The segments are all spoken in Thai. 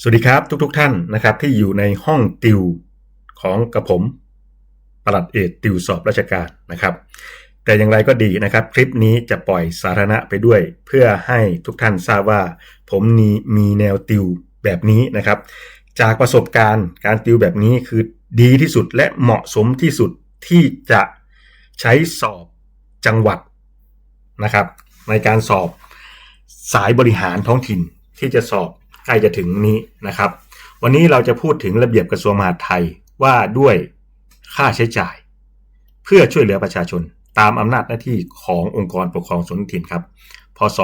สวัสดีครับทุกๆทท่านนะครับที่อยู่ในห้องติวของกระผมปลัดเอกติวสอบราชการนะครับ แต่อย่างไรก็ดีนะครับ คลิปนี้จะปล่อยสาธารณะไปด้วย เพื่อให้ทุกท่านทราบว่า ผมมีมีแนวติวแบบนี้นะครับ จากประสบการณ์การติวแบบนี้คือดีที่สุดและเหมาะสมที่สุดที่จะใช้สอบจังหวัดนะครับ ในการสอบสายบริหารท้องถิ่นที่จะสอบ ใกล้จะถึงนี้นะครับ วันนี้เราจะพูดถึงระเบียบกระทรวงมหาดไทยว่าด้วยค่าใช้จ่าย เพื่อช่วยเหลือประชาชน ตามอำนาจหน้าที่ขององค์กรปกครองส่วนท้องถิ่นครับพศ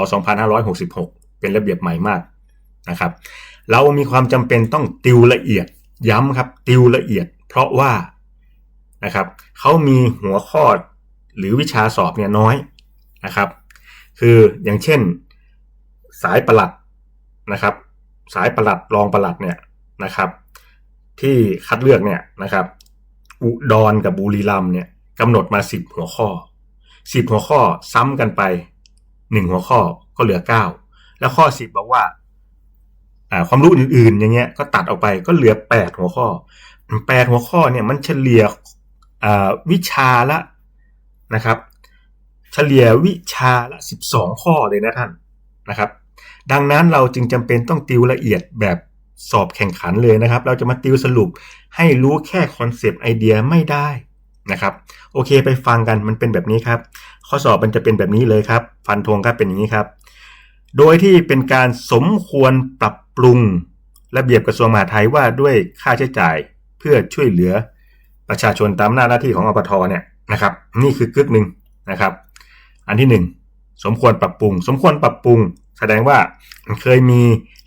2566 เป็นระเบียบใหม่มากนะครับ เรามีความจำเป็นต้องติวละเอียดย้ำครับติวละเอียด เพราะว่านะครับเขามีหัวข้อหรือวิชาสอบเนี่ยน้อยนะครับ คืออย่างเช่นสายประหลัดนะครับ สายประหลัดรองประหลัดเนี่ยนะครับ ที่คัดเลือกเนี่ยนะครับอุดรกับบุรีรัมเนี่ยกำหนดมาสิบหัวข้อสิบหัวข้อซ้ำกันไปหนึ่งหัวข้อก็เหลือเก้าแล้วข้อสิบบอกว่าความรู้อื่นๆ อย่างเงี้ยก็ตัดออกไปก็เหลือแปดหัวข้อแปดหัวข้อเนี่ยมันเฉลี่ยวิชาละนะครับ เฉลี่ยวิชาละสิบสองข้อเลยนะท่านนะครับ ดังนั้นเราจึงจำเป็นต้องติวละเอียดแบบสอบแข่งขันเลยนะครับ เราจะมาติวสรุปให้รู้แค่คอนเซปต์ไอเดียไม่ได้นะครับ โอเคไปฟังกันมันเป็นแบบนี้ครับ ข้อสอบมันจะเป็นแบบนี้เลยครับ ฟันธงครับเป็นอย่างนี้ครับ โดยที่เป็นการสมควรปรับปรุงระเบียบกระทรวงมหาดไทยว่าด้วยค่าใช้จ่ายเพื่อช่วยเหลือประชาชนตามหน้าหน้าที่ของอปทเนี่ยนะครับ นี่คือกึกหนึ่งนะครับ อันที่ 1 สมควรปรับปรุง สมควรปรับปรุง แสดงว่าเคยมี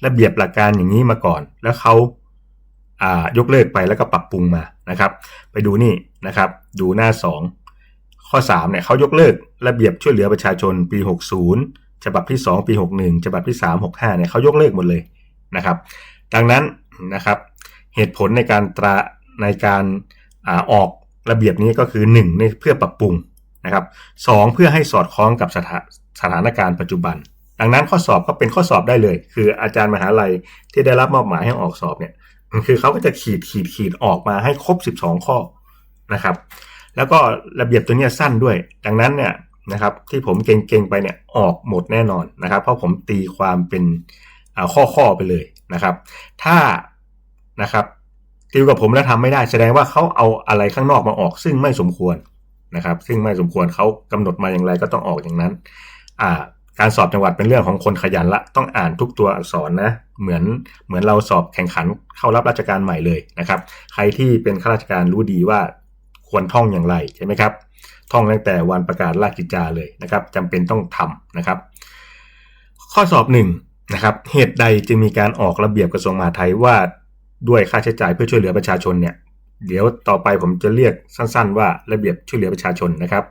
ระเบียบหลักการอย่างนี้มาก่อน แล้วเขายกเลิกไปแล้วก็ปรับปรุงมานะครับ ไปดูนี่นะครับ ดูหน้า 2 ข้อ3เนี่ยเขายกเลิกระเบียบช่วยเหลือประชาชนปี 60 ฉบับที่ 2 ปี 61 ฉบับที่ 3 65เนี่ยเขายกเลิกหมดเลยนะครับ ดังนั้นนะครับเหตุผลในการตราในการอออกระเบียบนี้ก็คือ1เพื่อปรับปรุงนะครับสเพื่อให้สอดคล้องกับสถสถานการณ์ปัจจุบัน ดังนั้นข้อสอบก็เป็นข้อสอบได้เลย คืออาจารย์มหาลัยที่ได้รับมอบหมายให้ออกสอบเนี่ยคือเขาก็จะขีดขีดขีดออกมาให้ครบ 12 ข้อนะครับ แล้วก็ระเบียบตัวนี้สั้นด้วย ดังนั้นเนี่ยนะครับที่ผมเก่งๆไปเนี่ยออกหมดแน่นอนนะครับ เพราะผมตีความเป็นข้อข้อไปเลยนะครับ ถ้านะครับติวกับผมแล้วทำไม่ได้แสดงว่าเขาเอาอะไรข้างนอกมาออก ซึ่งไม่สมควรนะครับ ซึ่งไม่สมควรเขากำหนดมาอย่างไรก็ต้องออกอย่างนั้น อ่า การสอบจังหวัดเป็นเรื่องของคนขยันละต้องอ่านทุกตัวอักษรนะเหมือนเหมือนเราสอบแข่งขันเข้ารับราชการใหม่เลยนะครับใครที่เป็นข้าราชการรู้ดีว่าควรท่องอย่างไรใช่ไหมครับท่องตั้งแต่วันประกาศราชกิจจาเลยนะครับจำเป็นต้องทำนะครับ ข้อสอบหนึ่งนะครับเหตุใดจึงมีการออกระเบียบกระทรวงมหาดไทยว่าด้วยค่าใช้จ่ายเพื่อช่วยเหลือประชาชนเนี่ยเดี๋ยวต่อไปผมจะเรียกสั้น ๆ ว่าระเบียบช่วยเหลือประชาชนนะครับ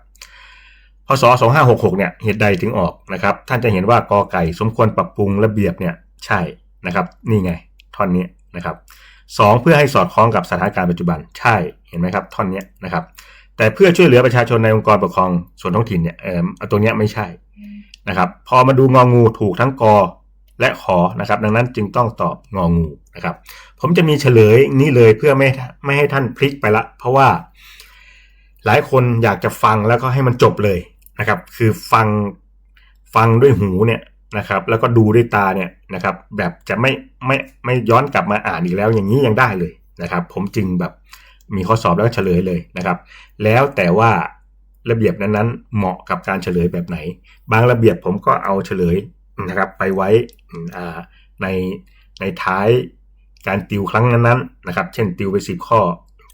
พศ 2566 เนี่ยเหตุใดถึงออกนะครับ ท่านจะเห็นว่ากอไก่สมควรปรับปรุงระเบียบเนี่ยใช่นะครับนี่ไงท่อนนี้นะครับสเพื่อให้สอดคล้องกับสถานการณ์ปัจจุบันใช่เห็นไหมครับท่อนนี้นะครับ แต่เพื่อช่วยเหลือประชาชนในองค์กรปกครองส่วนท้องถิ่นเนี่ยเออตัวนี้ไม่ใช่นะครับ พอมาดูงองูถูกทั้งกอและขอนะครับ ดังนั้นจึงต้องตอบงองูนะครับ ผมจะมีเฉลยนี้เลยเพื่อไม่ไม่ให้ท่านพลิกไปละ เพราะว่าหลายคนอยากจะฟังแล้วก็ให้มันจบเลย นะครับ คือฟังฟังด้วยหูเนี่ยนะครับ แล้วก็ดูด้วยตาเนี่ยนะครับ แบบจะไม่ไม่ไม่ย้อนกลับมาอ่านอีกแล้วอย่างนี้ยังได้เลยนะครับ ผมจึงแบบมีข้อสอบแล้วเฉลยเลยนะครับ แล้วแต่ว่าระเบียบนั้นๆ เหมาะกับการเฉลยแบบไหน บางระเบียบผมก็เอาเฉลยนะครับ ไปไว้ในในท้ายการติวครั้งนั้นๆนะครับ เช่นติวไปสิบข้อ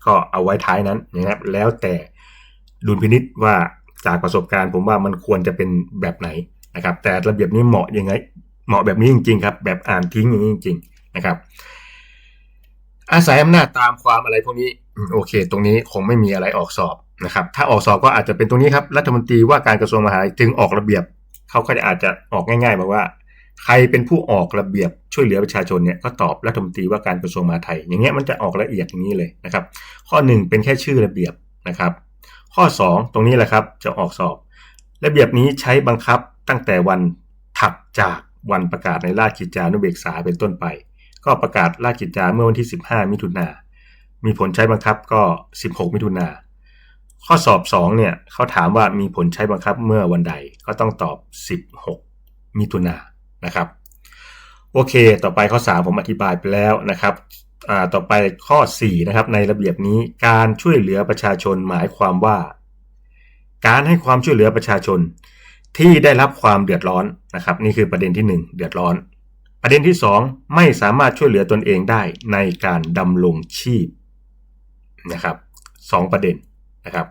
ก็เอาไว้ท้ายนั้นนะครับ แล้วแต่ดุลพินิษว่า จากประสบการณ์ผมว่ามันควรจะเป็นแบบไหนนะครับ แต่ระเบียบนี้เหมาะยังไง เหมาะแบบนี้จริง ๆ ครับ แบบอ่านทิ้งอย่างนี้จริง ๆ นะครับ อาศัยอำนาจตามความอะไรพวกนี้โอเค ตรงนี้คงไม่มีอะไรออกสอบนะครับ ถ้าออกสอบก็อาจจะเป็นตรงนี้ครับรัฐมนตรีว่าการกระทรวงมหาดไทยจึงออกระเบียบเขาก็จะอาจจะออกง่ายๆบอกว่า ใครเป็นผู้ออกระเบียบช่วยเหลือประชาชนเนี่ยก็ตอบรัฐมนตรีว่าการกระทรวงมหาดไทย อย่างเงี้ยมันจะออกละเอียดอย่างนี้เลยนะครับ ข้อ1เป็นแค่ชื่อระเบียบนะครับ ข้อ 2 ตรงนี้แหละครับจะออกสอบ ระเบียบนี้ใช้บังคับตั้งแต่วันถัดจากวันประกาศในราชกิจจานุเบกษาเป็นต้นไป ก็ประกาศราชกิจจาเมื่อวันที่ 15 มิถุนามีผลใช้บังคับก็ 16 มิถุนาข้อสอบ 2 เนี่ยเขาถามว่ามีผลใช้บังคับเมื่อวันใดก็ต้องตอบ 16 มิถุนานะครับ โอเค ต่อไปข้อ 3 ผมอธิบายไปแล้วนะครับ ต่อไปข้อ 4 นะครับ ในระเบียบนี้การช่วยเหลือประชาชนหมายความว่า การให้ความช่วยเหลือประชาชน ที่ได้รับความเดือดร้อนนะครับ นี่คือประเด็นที่ 1 เดือดร้อน ประเด็นที่ 2 ไม่สามารถช่วยเหลือตนเองได้ในการดำรงชีพนะครับสประเด็นนะครับ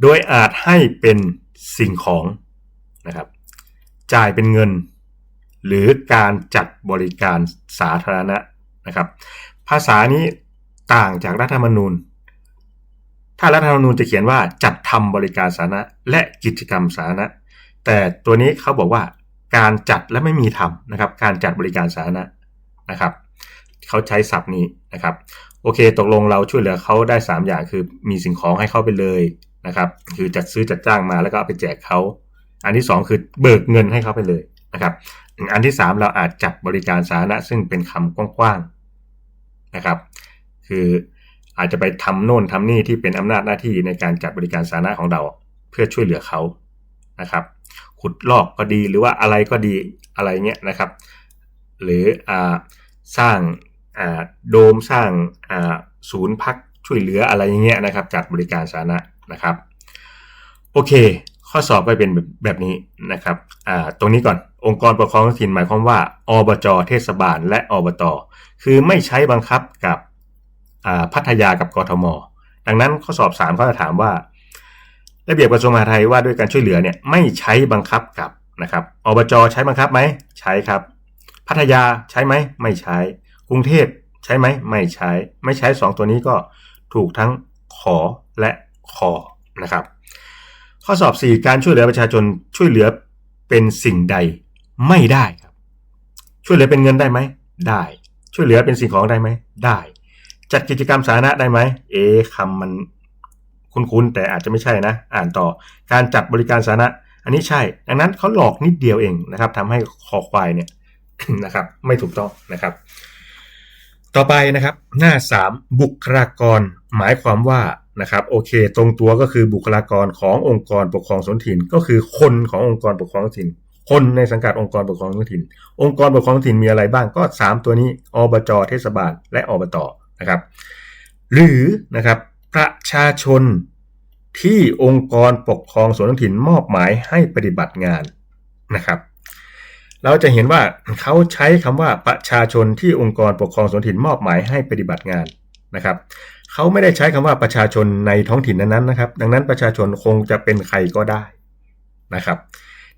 โดยอาจให้เป็นสิ่งของนะครับ จ่ายเป็นเงิน หรือการจัดบริการสาธารณะนะครับ ภาษานี้ต่างจากรัฐธรรมนูญ ถ้ารัฐธรรมนูญจะเขียนว่าจัดทำบริการสาธารณะและกิจกรรมสาธารณะ แต่ตัวนี้เขาบอกว่าการจัดและไม่มีทำนะครับ การจัดบริการสาธารณะนะครับ เขาใช้ศัพท์นี้นะครับ โอเค ตกลงเราช่วยเหลือเขาได้ 3 อย่างคือมีสิ่งของให้เขาไปเลยนะครับ คือจัดซื้อจัดจ้างมาแล้วก็เอาไปแจกเขาอันที่ 2 คือเบิกเงินให้เขาไปเลยนะครับ อันที่ 3 เราอาจจัดบริการสาธารณะซึ่งเป็นคำกว้างๆ นะครับ คืออาจจะไปทำโน่นทำนี่ที่เป็นอำนาจหน้าที่ในการจัดบริการสาธารณะของเรา เพื่อช่วยเหลือเขานะครับ ขุดลอกก็ดีหรือว่าอะไรก็ดีอะไรเงี้ยนะครับ หรืออสร้างโดมสร้างศูนย์พักช่วยเหลืออะไรเงี้ยนะครับ จัดบริการสาธารณะนะครับ โอเค ข้อสอบก็เป็นแบบนี้นะครับตรงนี้ก่อน องค์กรปกครองท้องถิ่นหมายความว่าอบจเทศบาลและอบตคือไม่ใช้บังคับกับพัทยากับกทม ดังนั้นข้อสอบ3เขาจะถามว่า ระเบียบกระทรวงมหาดไทยว่าด้วยการช่วยเหลือเนี่ยไม่ใช้บังคับกับนะครับอบจใช้บังคับไหมใช้ครับ พัทยาใช้ไหมไม่ใช้ กรุงเทพใช้ไหมไม่ใช้ ไม่ใช้ 2 ตัวนี้ก็ถูกทั้งขอและคอนะครับ ข้อสอบ 4 การช่วยเหลือประชาชนช่วยเหลือเป็นสิ่งใด ไม่ได้ครับ ช่วยเหลือเป็นเงินได้ไหม ได้ ช่วยเหลือเป็นสิ่งของได้ไหม ได้ จัดกิจกรรมสาธารณะได้ไหม เอ๊คำมันคุ้นๆแต่อาจจะไม่ใช่นะ อ่านต่อ การจัดบริการสาธารณะ อันนี้ใช่ ดังนั้นเขาหลอกนิดเดียวเองนะครับทำให้คอควายเนี่ยนะครับ ไม่ถูกต้องนะครับ ต่อไปนะครับ หน้า 3 บุคลากร หมายความว่านะครับโอเค ตรงตัวก็คือบุคลากรขององค์กรปกครองส่วนถิ่น ก็คือคนขององค์กรปกครองส่วนถิ่น คนในสังกัดองค์กรปกครองท้องถิ่น องค์กรปกครองท้องถิ่นมีอะไรบ้างก็ 3 ตัวนี้อบจเทศบาล และอบตนะครับ หรือนะครับประชาชนที่องค์กรปกครองส่วนท้องถิ่นมอบหมายให้ปฏิบัติงานนะครับ เราจะเห็นว่าเขาใช้คำว่าประชาชนที่องค์กรปกครองส่วนถิ่นมอบหมายให้ปฏิบัติงานนะครับเขาไม่ได้ใช้คำว่าประชาชนในท้องถิ่นนั้นๆนะครับ ดังนั้นประชาชนคงจะเป็นใครก็ได้นะครับ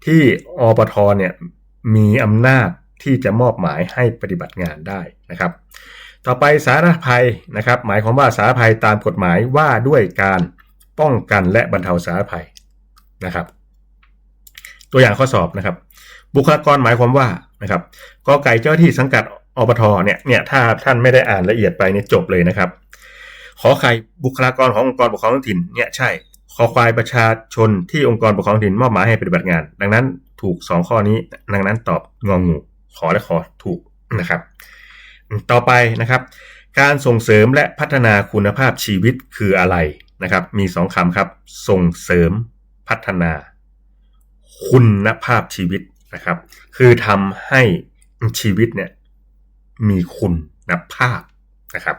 ที่อปทเนี่ยมีอำนาจที่จะมอบหมายให้ปฏิบัติงานได้นะครับ ต่อไปสาธารณภัยนะครับ หมายความว่าสาธารณภัยตามกฎหมายว่าด้วยการป้องกันและบรรเทาสาธารณภัยนะครับ ตัวอย่างข้อสอบนะครับ บุคลากรหมายความว่านะครับกอไก่เจ้าที่สังกัดอปทเนี่ยเนี่ยถ้าท่านไม่ได้อ่านละเอียดไปเนี่ยจบเลยนะครับ ขอไข่บุคลากรขององค์กรปกครองท้องถิ่นเนี่ยใช่ ขอควายประชาชนที่องค์กรปกครองถิ่นมอบหมายให้ปฏิบัติงาน ดังนั้นถูก 2 ข้อนี้ ดังนั้นตอบงองูขอและขอถูกนะครับ ต่อไปนะครับ การส่งเสริมและพัฒนาคุณภาพชีวิตคืออะไรนะครับ มี 2คำครับ ส่งเสริมพัฒนา คุณภาพชีวิตนะครับ คือทำให้ชีวิตเนี่ยมีคุณภาพนะครับ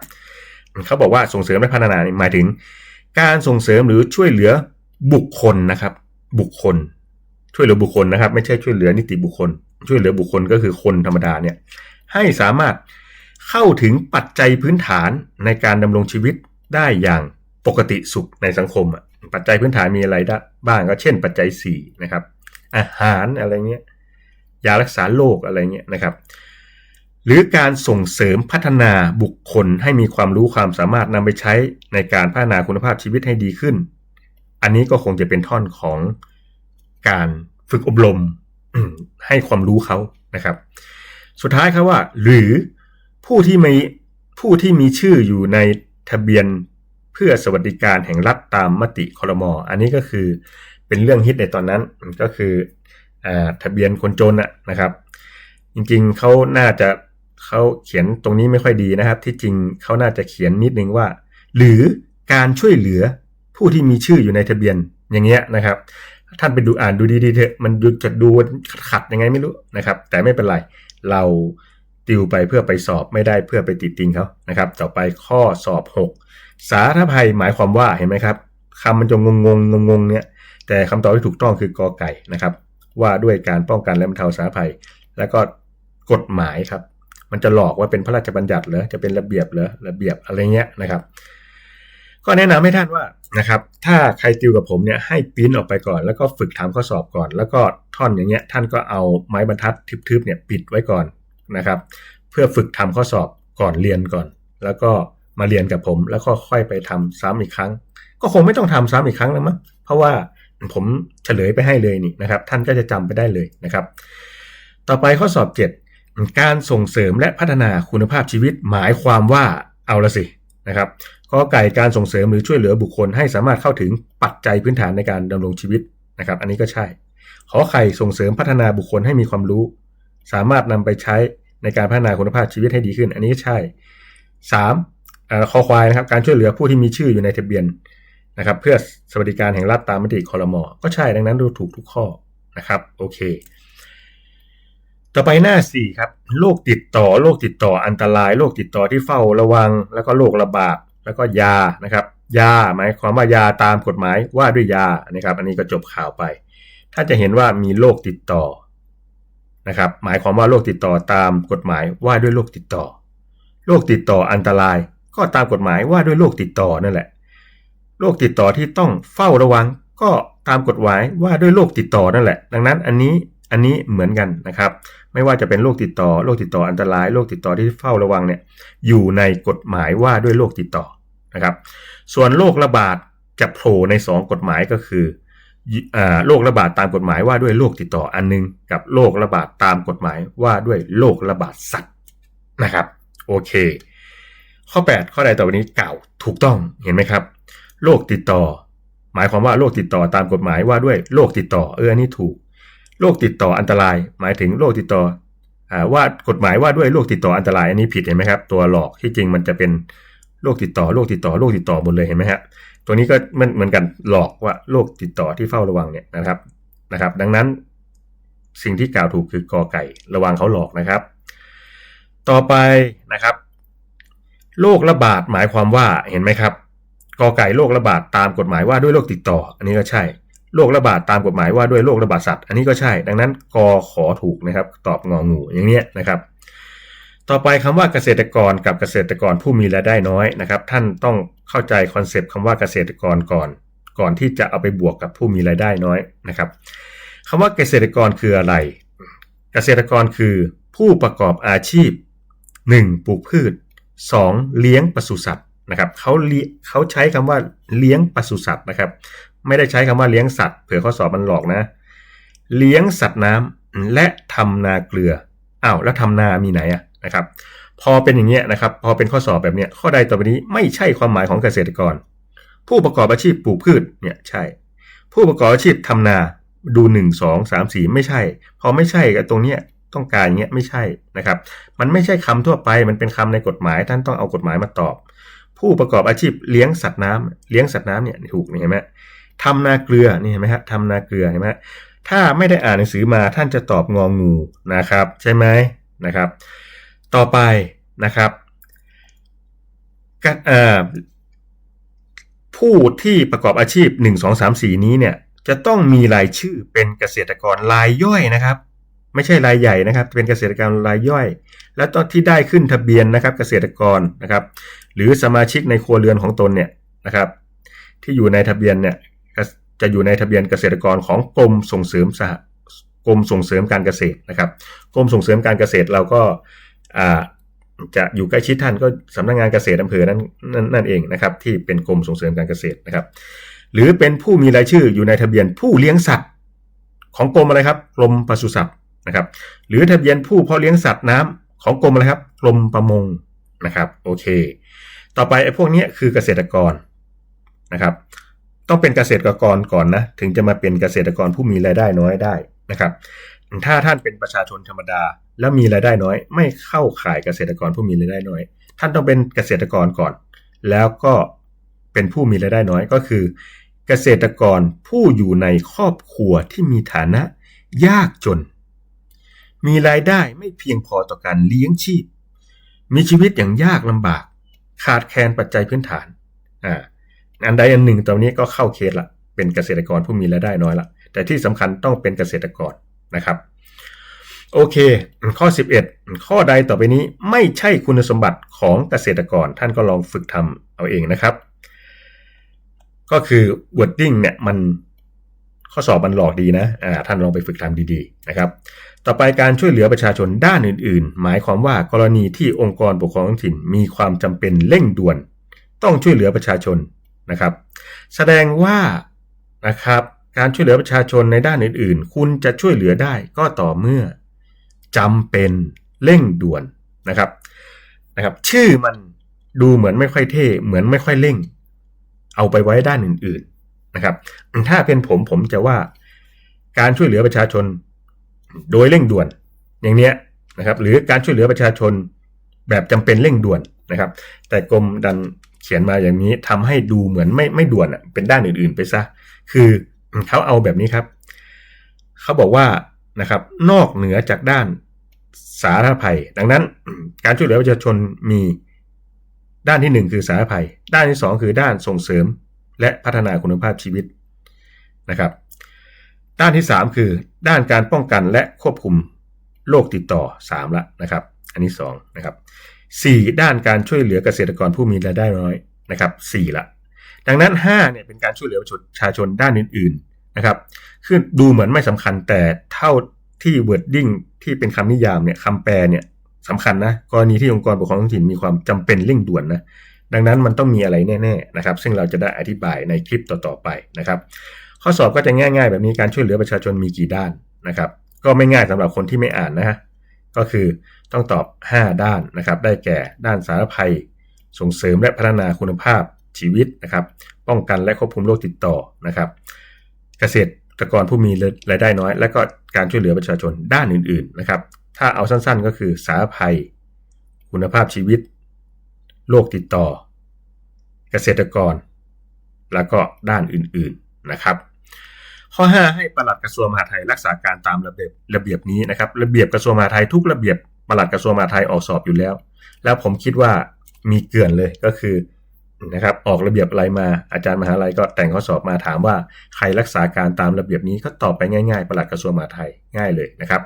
เขาบอกว่าส่งเสริมและพัฒนาหมายถึง การส่งเสริมหรือช่วยเหลือบุคคลนะครับ บุคคล ช่วยเหลือบุคคลนะครับ ไม่ใช่ช่วยเหลือนิติบุคคล ช่วยเหลือบุคคลก็คือคนธรรมดาเนี่ยให้สามารถเข้าถึงปัจจัยพื้นฐานในการดำรงชีวิตได้อย่างปกติสุขในสังคมอะปัจจัยพื้นฐานมีอะไรได้บ้างก็เช่น ปัจจัย4นะครับอาหารอะไรเงี้ยยารักษาโรคอะไรเงี้ยนะครับ หรือการส่งเสริมพัฒนาบุคคลให้มีความรู้ความสามารถนำไปใช้ในการพัฒนาคุณภาพชีวิตให้ดีขึ้น อันนี้ก็คงจะเป็นท่อนของการฝึกอบรมให้ความรู้เขานะครับ สุดท้ายครับว่า หรือผู้ที่มีผู้ที่มีชื่ออยู่ในทะเบียนเพื่อสวัสดิการแห่งรัฐตามมติคอรมออันนี้ก็คือเป็นเรื่องฮิตในตอนนั้นก็คืออทะเบียนคนจนนะครับ จริงๆเขาน่าจะ เขาเขียนตรงนี้ไม่ค่อยดีนะครับ ที่จริงเขาน่าจะเขียนนิดนึงว่า หรือการช่วยเหลือผู้ที่มีชื่ออยู่ในทะเบียนอย่างเงี้ยนะครับ ท่านไปดูอ่านดูดีๆเถอะมันดูจะดูขัดยังไงไม่รู้นะครับ แต่ไม่เป็นไรเราติวไปเพื่อไปสอบไม่ได้เพื่อไปติดติงเขานะครับ ต่อไปข้อสอบ 6 สาธารณภัยหมายความว่าเห็นไหมครับคำมันจะงงงงงงเนี่ยแต่คำตอบที่ถูกต้องคือกอไก่นะครับ ว่าด้วยการป้องกันและบรรเทาสาธารณภัย แล้วก็กฎหมายครับ มันจะหลอกว่าเป็นพระราชบัญญัติเหรอจะเป็นระเบียบเหรอระเบียบอะไรเงี้ยนะครับ ก็แนะนำให้ท่านว่านะครับ ถ้าใครติวกับผมเนี่ยให้ปิ้นออกไปก่อน แล้วก็ฝึกถามข้อสอบก่อน แล้วก็ท่อนอย่างเงี้ยท่านก็เอาไม้บรรทัดทึบๆเนี่ยปิดไว้ก่อนนะครับ เพื่อฝึกทำข้อสอบก่อนเรียนก่อน แล้วก็มาเรียนกับผมแล้วก็ค่อยไปทำซ้ำอีกครั้ง ก็คงไม่ต้องทำซ้ำอีกครั้งแล้วมั้งเพราะว่าผมเฉลยไปให้เลยนี่นะครับ ท่านก็จะจำไปได้เลยนะครับ ต่อไปข้อสอบ 7 การส่งเสริมและพัฒนาคุณภาพชีวิตหมายความว่าเอาละสินะครับข้อไก่การส่งเสริมหรือช่วยเหลือบุคคลให้สามารถเข้าถึงปัจจัยพื้นฐานในการดำรงชีวิตนะครับ อันนี้ก็ใช่ขอไข่ส่งเสริมพัฒนาบุคคลให้มีความรู้ สามารถนำไปใช้ในการพัฒนาคุณภาพชีวิตให้ดีขึ้น อันนี้ก็ใช่3เอ่อคอควายนะครับการช่วยเหลือผู้ที่มีชื่ออยู่ในทะเบียนนะครับ เพื่อสวัสดิการแห่งรัฐตามมติคอรมอก็ใช่ดังนั้นดูถูกทุกข้อนะครับโอเค ต่อไปหน้า 4 ครับโรคติดต่อโรคติดต่ออันตรายโรคติดต่อที่เฝ้าระวัง แล้วก็โรคระบาดแล้วก็ยานะครับ ยาหมายความว่ายาตามกฎหมายว่าด้วยยานะครับ อันนี้ก็จบข่าวไป ถ้าจะเห็นว่ามีโรคติดต่อนะครับ หมายความว่าโรคติดต่อตามกฎหมายว่าด้วยโรคติดต่อโรคติดต่ออันตราย ก็ตามกฎหมายว่าด้วยโรคติดต่อนั่นแหละโรคติดต่อที่ต้องเฝ้าระวัง ก็ตามกฎหมายว่าด้วยโรคติดต่อนั่นแหละ ดังนั้นอันนี้ อันนี้เหมือนกันนะครับ ไม่ว่าจะเป็นโรคติดต่อโรคติดต่ออันตรายโรคติดต่อที่เฝ้าระวังเนี่ยอยู่ในกฎหมายว่าด้วยโรคติดต่อนะครับ ส่วนโรคระบาดจะโผล่ใน 2 กฎหมายก็คือโรคระบาดตามกฎหมายว่าด้วยโรคติดต่ออันนึง กับโรคระบาดตามกฎหมายว่าด้วยโรคระบาดสัตว์นะครับโอเค ข้อ 8 ข้อใดต่อไปนี้เก่าถูกต้องเห็นไหมครับโรคติดต่อ หมายความว่าโรคติดต่อตามกฎหมายว่าด้วยโรคติดต่อเอออันนี้ถูก โรคติดต่ออันตราย หมายถึงโรคติดต่ออว่ากฎหมายว่าด้วยโรคติดต่ออันตรายอันนี้ผิดเห็นไหมครับ ตัวหลอกที่จริงมันจะเป็นโรคติดต่อโรคติดต่อโรคติดต่อหมดเลยเห็นไหมฮะตัวนี้ก็มันเหมือนกันหลอกว่าโรคติดต่อที่เฝ้าระวังเนี่ยนะครับนะครับ ดังนั้นสิ่งที่กล่าวถูกคือกอไก่ระวังเขาหลอกนะครับ ต่อไปนะครับโรคระบาดหมายความว่าเห็นไหมครับกอไก่โรคระบาดตามกฎหมายว่าด้วยโรคติดต่อ อันนี้ก็ใช่ โรคระบาดตามกฎหมายว่าด้วยโรคระบาดสัตว์ อันนี้ก็ใช่ ดังนั้นกอขอถูกนะครับ ตอบงองูอย่างเนี้ยนะครับ ต่อไปคำว่าเกษตรกรกับเกษตรกรผู้มีรายได้น้อยนะครับ ท่านต้องเข้าใจคอนเซปต์คำว่าเกษตรกรก่อน ก่อนที่จะเอาไปบวกกับผู้มีรายได้น้อยนะครับคำว่าเกษตรกรคืออะไร เกษตรกรคือผู้ประกอบอาชีพ 1. ปลูกพืช 2. เลี้ยงปศุสัตว์นะครับเขาเขาใช้คำว่าเลี้ยงปศุสัตว์นะครับ ไม่ได้ใช้คำว่าเลี้ยงสัตว์เผื่อข้อสอบมันหลอกนะ เลี้ยงสัตว์น้ำและทำนาเกลืออ้าวแล้วทำนามีไหนอะนะครับ พอเป็นอย่างเงี้ยนะครับ พอเป็นข้อสอบแบบเนี้ยข้อใดต่อไปนี้ไม่ใช่ความหมายของเกษตรกร ผู้ประกอบอาชีพปลูกพืชเนี่ยใช่ ผู้ประกอบอาชีพทำนาดูหนึ่งสองสามสี่ไม่ใช่ พอไม่ใช่กับตรงเนี้ยต้องการอย่างเงี้ยไม่ใช่นะครับ มันไม่ใช่คำทั่วไปมันเป็นคำในกฎหมายท่านต้องเอากฎหมายมาตอบ ผู้ประกอบอาชีพเลี้ยงสัตว์น้ำเลี้ยงสัตว์น้ำเนี่ยถูกเห็นไหม ทำนาเกลือนี่เห็นไหมฮะทำนาเกลือเห็นไหมถ้าไม่ได้อ่านหนังสือมาท่านจะตอบงองูนะครับ ใช่ไหมนะครับ ต่อไปนะครับผู้ที่ประกอบอาชีพ 1 2 3 4 นี้เนี่ยจะต้องมีรายชื่อเป็นเกษตรกรรายย่อยนะครับ ไม่ใช่รายใหญ่นะครับ เป็นเกษตรกรรายย่อย และตอนที่ได้ขึ้นทะเบียนนะครับ เกษตรกรนะครับ หรือสมาชิกในครัวเรือนของตนเนี่ยนะครับ ที่อยู่ในทะเบียนเนี่ย จะอยู่ในทะเบียนเกษตรกรของกรมส่งเสริมสหกรมส่งเสริมการเกษตรนะครับกรมส่งเสริมการเกษตรเราก็จะอยู่ใกล้ชิดท่านก็สำนักงงานเกษตรอำเภอนั้นนั่นเองนะครับที่เป็นกรมส่งเสริมการเกษตรนะครับ หรือเป็นผู้มีรายชื่ออยู่ในทะเบียนผู้เลี้ยงสัตว์ ของกรมอะไรครับกรมปศุสัตว์นะครับ หรือทะเบียนผู้เพาะเลี้ยงสัตว์น้ำของกรมอะไรครับกรมประมงนะครับโอเค ต่อไปไอ้พวกนี้คือเกษตรกรนะครับ ต้องเป็นเกษตรกรก่อนนะถึงจะมาเป็นเกษตรกรผู้มีรายได้น้อยได้นะครับ ถ้าท่านเป็นประชาชนธรรมดา แล้วมีรายได้น้อย ไม่เข้าข่ายเกษตรกรผู้มีรายได้น้อย ท่านต้องเป็นเกษตรกรก่อน แล้วก็เป็นผู้มีรายได้น้อยก็คือ เกษตรกรผู้อยู่ในครอบครัวที่มีฐานะ ยากจน มีรายได้ไม่เพียงพอต่อการเลี้ยงชีพ มีชีวิตอย่างยากลำบาก ขาดแคลนปัจจัยพื้นฐานอ่า อันใดอันหนึ่งตอนนี้ก็เข้าเคสละเป็นเกษตรกรผู้มีรายได้น้อยละแต่ที่สำคัญต้องเป็นเกษตรกรนะครับ โอเค ข้อ 11 ข้อใดต่อไปนี้ไม่ใช่คุณสมบัติของเกษตรกรท่านก็ลองฝึกทำเอาเองนะครับ ก็คือ wording เนี่ยมันข้อสอบมันหลอกดีนะอ่าท่านลองไปฝึกทำดีๆนะครับ ต่อไปการช่วยเหลือประชาชนด้านอื่น ๆ หมายความว่ากรณีที่องค์กรปกครองท้องถิ่นมีความจำเป็นเร่งด่วน ต้องช่วยเหลือประชาชน นะครับ แสดงว่านะครับการช่วยเหลือประชาชนในด้านอื่นๆ คุณจะช่วยเหลือได้ก็ต่อเมื่อจำเป็นเร่งด่วนนะครับนะครับ ชื่อมันดูเหมือนไม่ค่อยเท่ เหมือนไม่ค่อยเร่ง เอาไปไว้ด้านอื่น ๆนะครับ ถ้าเป็นผมผมจะว่าการช่วยเหลือประชาชน โดยเร่งด่วน อย่างเนี้ยนะครับ หรือการช่วยเหลือประชาชนแบบจำเป็นเร่งด่วนนะครับ แต่กรมดัน เขียนมาอย่างนี้ทำให้ดูเหมือนไม่ไม่ด่วนอะเป็นด้านอื่นๆไปซะ คือเขาเอาแบบนี้ครับ เขาบอกว่านะครับ นอกเหนือจากด้านสาธารณภัย ดังนั้น การช่วยเหลือประชาชนมีด้านที่ 1 คือสาธารณภัย ด้านที่ 2 คือด้านส่งเสริมและพัฒนาคุณภาพชีวิตนะครับ ด้านที่ 3 คือ ด้านการป้องกันและควบคุมโรคติดต่อ 3 ละนะครับ อันนี้2นะครับ 4 ด้านการช่วยเหลือเกษตรกรผู้มีรายได้น้อยนะครับ4ละดังนั้น5เนี่ยเป็นการช่วยเหลือประชาชนด้านอื่นๆนะครับคือดูเหมือนไม่สำคัญแต่เท่าที่ wording ที่เป็นคำนิยามเนี่ยคำแปลเนี่ยสำคัญนะกรณีที่องค์กรปกครองท้องถิ่นมีความจำเป็นเร่งด่วนนะดังนั้นมันต้องมีอะไรแน่ๆนะครับซึ่งเราจะได้อธิบายในคลิปต่อๆไปนะครับ ข้อสอบก็จะง่าย ๆ แบบนี้การช่วยเหลือประชาชนมีกี่ด้านนะครับ ก็ไม่ง่ายสำหรับคนที่ไม่อ่านนะฮะ ก็คือต้องตอบ 5 ด้านนะครับ ได้แก่ด้านสารภัย ส่งเสริมและพัฒนาคุณภาพชีวิตนะครับ ป้องกันและควบคุมโรคติดต่อนะครับ เกษตรกรผู้มีรายได้น้อย และก็การช่วยเหลือประชาชนด้านอื่น ๆนะครับ ถ้าเอาสั้นๆ ก็คือสารภัย คุณภาพชีวิต โรคติดต่อ เกษตรกร แล้วก็ด้านอื่นๆนะครับ ข้อ 5 ให้ปลัดกระทรวงมหาดไทยรักษาการตามระเบียบระเบียบนี้นะครับระเบียบกระทรวงมหาดไทยทุกระเบียบปลัดกระทรวงมหาดไทยออกสอบอยู่แล้ว แล้วผมคิดว่ามีเกลื่อนเลยก็คือนะครับออกระเบียบอะไรมาอาจารย์มหาลัยก็แต่งข้อสอบมาถามว่าใครรักษาการตามระเบียบนี้ก็ตอบไปง่ายๆปลัดกระทรวงมหาดไทยง่ายเลยนะครับ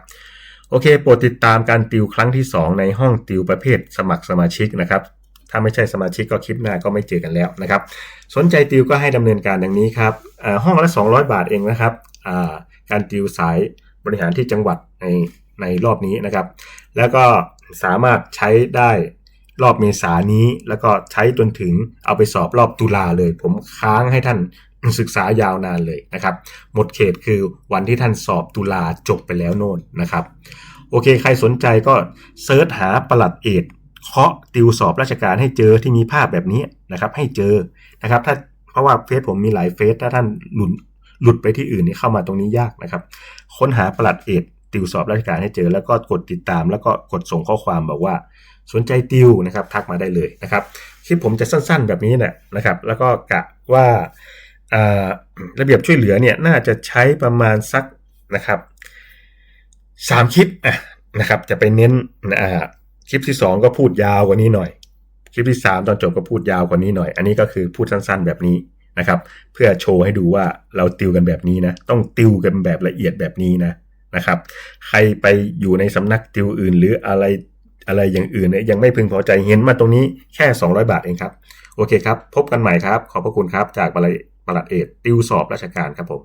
โอเคโปรดติดตามการติวครั้งที่ 2 ในห้องติวประเภทสมัครสมาชิกนะครับ ถ้าไม่ใช่สมาชิกก็คลิปหน้าก็ไม่เจอกันแล้วนะครับ สนใจติวก็ให้ดำเนินการดังนี้ครับห้องละ 200 บาทเองนะครับการติวสายบริหารที่จังหวัดในในรอบนี้นะครับ แล้วก็สามารถใช้ได้รอบเมษานี้ แล้วก็ใช้จนถึงเอาไปสอบรอบตุลาเลย ผมค้างให้ท่านศึกษายาวนานเลยนะครับ หมดเขตคือวันที่ท่านสอบตุลาจบไปแล้วโน่นนะครับ โอเค ใครสนใจก็เซิร์ชหาประหลัดเอก เคาะติวสอบราชการให้เจอที่มีภาพแบบนี้นะครับ ให้เจอนะครับ ถ้าเพราะว่าเฟซผมมีหลายเฟซถ้าท่านหลุดหลุดไปที่อื่นนี่เข้ามาตรงนี้ยากนะครับ ค้นหาประหลัดเอกติวสอบราชการให้เจอ แล้วก็กดติดตาม แล้วก็กดส่งข้อความบอกว่า สนใจติวนะครับทักมาได้เลยนะครับคลิปผมจะสั้นๆแบบนี้แหละนะครับ แล้วก็กะว่าระเบียบช่วยเหลือเนี่ยน่าจะใช้ประมาณสักนะครับสามคลิปนะครับจะไปเน้น คลิปที่2ก็พูดยาวกว่านี้หน่อย คลิปที่3ตอนจบก็พูดยาวกว่านี้หน่อย อันนี้ก็คือพูดสั้นๆแบบนี้นะครับ เพื่อโชว์ให้ดูว่าเราติวกันแบบนี้นะ ต้องติวกันแบบละเอียดแบบนี้นะนะครับ ใครไปอยู่ในสำนักติวอื่น หรืออะไรอะไรอย่างอื่นเนี่ยยังไม่พึงพอใจเห็นมาตรงนี้แค่ 200 บาทเองครับ โอเคครับ พบกันใหม่ครับ ขอบพระคุณครับ จากปลัดเอกติวสอบราชการครับผม